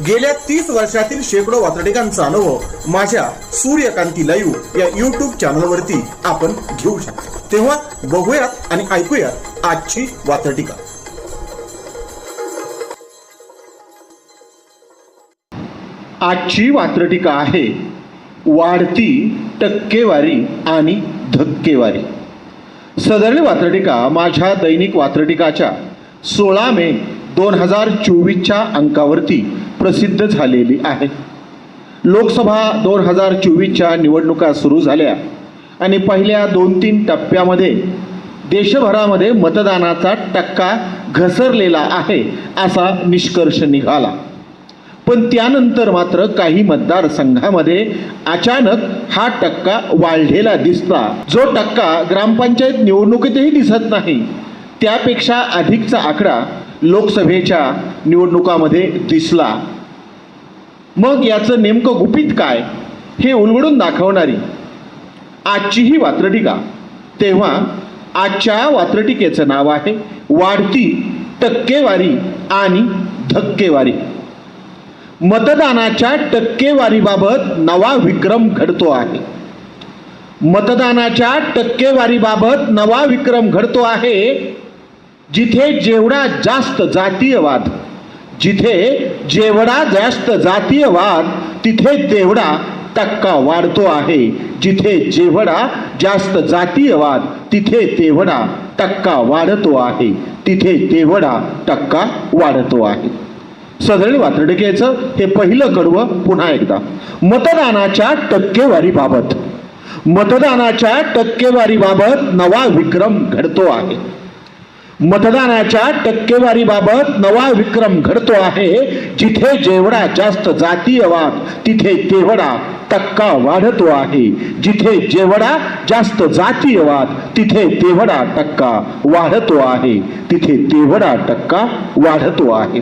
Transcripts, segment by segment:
गेल्या तीस वर्षातील शेकडो वातडिकांचा अनुभव माझ्या सूर्यकांती लाईव्ह या युट्यूब चॅनलवरती आपण घेऊ शकतो. तेव्हा बघूयात आणि ऐकूयात आजची वातडिका आजची वात्रटिका आहे वाढती टक्केवारी आणि धक्केवारी. सदरली वात्रटिका माझ्या दैनिक वात्रटिकाच्या सोळा मे दोन हजार चोवीसच्या अंकावरती प्रसिद्ध झालेली आहे. लोकसभा दोन हजार चोवीसच्या निवडणुका सुरू झाल्या आणि पहिल्या दोन तीन टप्प्यामध्ये देशभरामध्ये मतदानाचा टक्का घसरलेला आहे असा निष्कर्ष निघाला. पण त्यानंतर मात्र काही मतदारसंघामध्ये अचानक हा टक्का वाढलेला दिसला. जो टक्का ग्रामपंचायत निवडणुकीतही दिसत नाही त्यापेक्षा अधिकचा आकडा लोकसभेच्या निवडणुकामध्ये दिसला. मग याचं नेमकं गुपित काय हे उलगडून दाखवणारी आजची ही वात्रटिका. तेव्हा आजच्या वात्रटिकेचं नाव आहे वाढती टक्केवारी आणि धक्केवारी. मतदानाच्या टक्केवारीबाबत नवा विक्रम घडतो आहे. मतदानाच्या टक्केवारीबाबत नवा विक्रम घडतो आहे जिथे जेवढा जास्त जातीयवाद जिथे जेवढा जास्त जातीयवाद तिथे तेवढा टक्का वाढतो आहे. जिथे जेवढा जास्त जातीयवाद तिथे तेवढा टक्का वाढतो आहे. तिथे तेवढा टक्का वाढतो आहे. सदळी वातडकेचं हे पहिलं कडवं पुन्हा एकदा. मतदानाच्या टक्केवारीबाबत. मतदानाच्या टक्केवारीबाबत नवा विक्रम घडतो आहे. मतदानाच्या टक्केवारीबाबत नवा विक्रम घडतो आहे. जिथे जेवढा जास्त जातीयवाद तिथे तेवढा टक्का वाढतो आहे. जिथे जेवढा जास्त जातीयवाद तिथे तेवढा टक्का वाढतो आहे. तिथे तेवढा टक्का वाढतो आहे.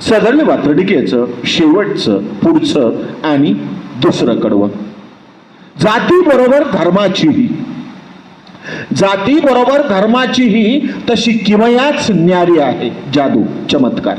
सदर वात्रडिकेचं शेवटचं पुढचं आणि दुसरं कडवं. जातीबरोबर धर्माचीही. जाती बरोबर धर्माचीही तशी किमयाच न्यारी आहे. जादू चमत्कार.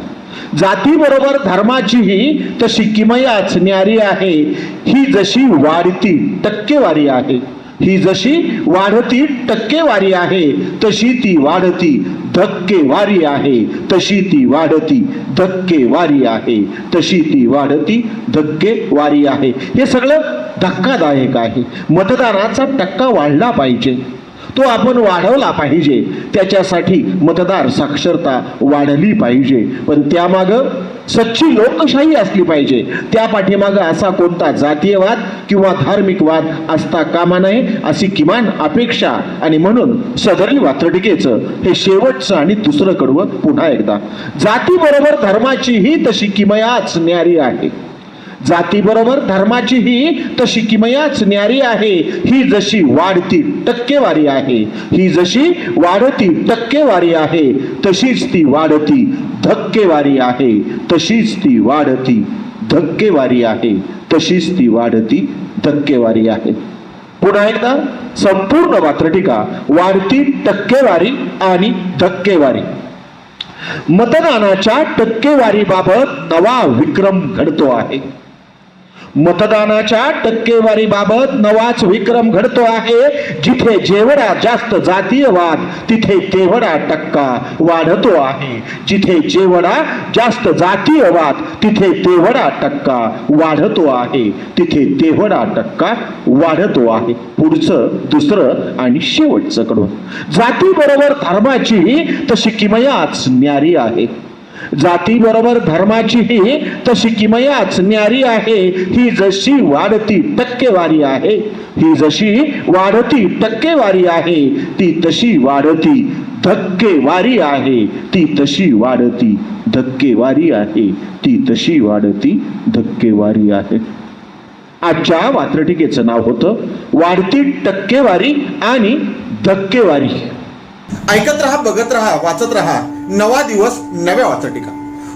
जाती बरोबर धर्माचीही तशी किमयाच न्यारी आहे. ही जशी वाढती टक्केवारी आहे. ही जशी वाढती टक्केवारी आहे तशी ती वाढती धक्केवारी आहे. तशी ती वाढती धक्केवारी आहे. तशी ती वाढती धक्केवारी आहे. हे सगळं धक्कादायक आहे. मतदानाचा टक्का वाढला पाहिजे. तो आपण वाढवला पाहिजे. त्याच्यासाठी मतदार साक्षरता वाढली पाहिजे. पण त्यामागं सच्ची लोकशाही असली पाहिजे. त्या पाठीमागं असा कोणता जातीयवाद किंवा धार्मिक वाद असता कामा नये अशी किमान अपेक्षा आणि म्हणून सदरी वात्रटिकेचं हे शेवटचं आणि दुसरं कडवं पुन्हा एकदा. जातीबरोबर धर्माचीही तशी किमयाच न्यारी आहे. जातीबरोबर धर्माची ही तशी किमयाच न्यारी आहे. ही जशी वाढती टक्केवारी आहे. ही जशी वाढती टक्केवारी आहे तशीच ती वाढती धक्केवारी आहे. तशीच ती वाढती धक्केवारी आहे तशीच ती वाढती धक्केवारी आहे. पुन्हा एकदा संपूर्ण मात्र टीका वाढती टक्केवारी आणि धक्केवारी. मतदानाच्या टक्केवारीबाबत नवा विक्रम घडतो आहे. मतदानाच्या टक्केवारीबाबत नवाच विक्रम घडतो आहे. जिथे जेवढा जास्त जातीयवाद तिथे तेवढा टक्का वाढतो आहे. जिथे जेवढा जास्त जातीयवाद तिथे तेवढा टक्का वाढतो आहे. तिथे तेवढा टक्का वाढतो आहे. पुढचं दुसरं आणि शेवटचं कडून. जातीबरोबर धर्माची तशी किमयाच न्यारी आहे. जातीबरोबर धर्माची ही तशी किमयाच न्यारी आहे. ही जशी वाढती टक्केवारी आहे. ही जशी वाढती टक्केवारी आहे ती तशी वाढती धक्केवारी आहे. ती तशी वाढती धक्केवारी आहे. ती तशी वाढती धक्केवारी आहे. आजच्या वात्रटिकेचं नाव होतं वाढती टक्केवारी आणि धक्केवारी. ऐकत रहा बघत रहा वाचत रहा. नवा दिवस नव्या वाचटिका